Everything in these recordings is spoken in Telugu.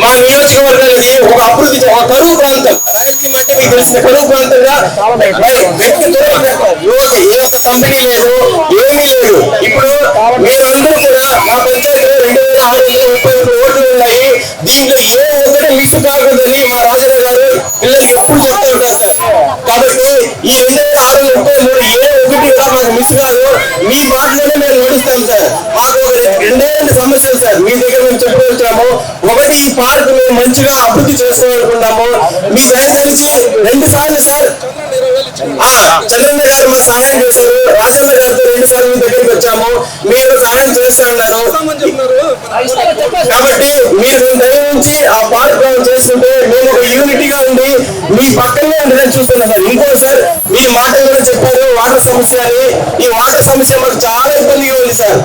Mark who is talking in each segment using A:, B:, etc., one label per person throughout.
A: మా నియోజకవర్గానికి ఒక అభివృద్ధి ఒక కరువు ప్రాంతం రాయలసీమ అంటే మీకు తెలిసిన కరువు ప్రాంతంగా మరి వ్యక్తి దూరం యువత ఏ ఒక్క కంపెనీ లేదు ఏమీ లేదు. ఇప్పుడు మీరందరూ కూడా మా పంచాయతీలో రెండు వేల ఆరు వందల ముప్పై ఒక్క ఓట్లు ఉన్నాయి. దీంట్లో ఏ ఒక్కటి మిస్ కాకూడదని మా రాజురావు గారు పిల్లలకి ఎప్పుడు చెప్తూ ఉంటారు సార్. కాబట్టి ఈ మిస్ కాదు మీ మాటలోనే మేము నడుస్తాం సార్. మాకు ఒక రెండే రెండు సమస్యలు సార్. మీ దగ్గర మేము చెప్పుకొచ్చాము ఒకటి ఈ పార్క్ మేము మంచిగా అభివృద్ధి చేసుకోవాలనుకున్నాము మీ దయ తెలిసి రెండు సార్లు సార్. చంద్రన్న గారు మా సహాయం చేశారు. రాజన్న గారితో రెండు సార్లు మీ దగ్గరికి వచ్చాము. మీరు సహాయం చేస్తా ఉన్నారు కాబట్టి మీరు దయవుంచి ఆ పార్క్ చేసుకుంటే మేము యూనిటీగా ఉండి మీ పక్కనే ఉండేది చూస్తున్నాం సార్. ఇంకో సార్ మీరు మాటలు కూడా చెప్పారు వాటర్ సమస్య అని. ఈ వాటర్ సమస్య మాకు చాలా ఇబ్బందిగా ఉంది సార్.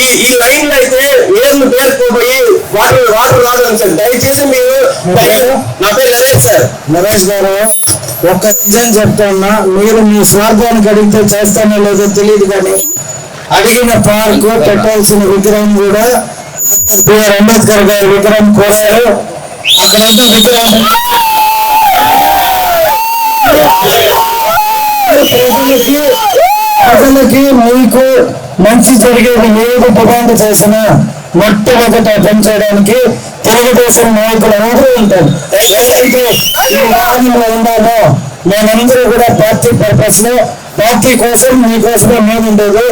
A: ఈ ఈ లైన్లో అయితే నీళ్ళు పేరుకోపోయి వాటర్ వాటర్ రావడం సార్. దయచేసి మీరు నా పేరు నరేష్ సార్.
B: నరేష్ గారు ఒక్క నిజం చెప్తున్నా మీరు మీ స్వార్థానికి అడిగితే చేస్తానో లేదో తెలియదు కానీ అడిగిన పార్కు పెట్టాల్సిన విగ్రహం కూడా బిఆర్ అంబేద్కర్ గారి విగ్రహం కోరారు. అక్కడంతా విగ్రహం ప్రజలకి ప్రజలకి మీకు మంచి జరిగేది ఏది డిమాండ్ చేసినా మొట్టమొదట పెంచడానికి తెలుగుదేశం నాయకులు అందరూ ఉంటారు. ఎవరైతే ఈ వాహనంలో ఉండాలో మేమందరూ కూడా పార్టీ పర్పస్లో పార్టీ కోసం మీకోసమే మేము ఉండేది.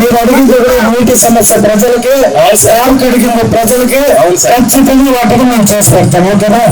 B: మీరు అడిగింది కూడా నీటి సమస్య ప్రజలకి స్టాంప్ అడిగింది ప్రజలకి ఖచ్చితంగా వాటిని మేము చేసి పెడతాం ఓకేనా?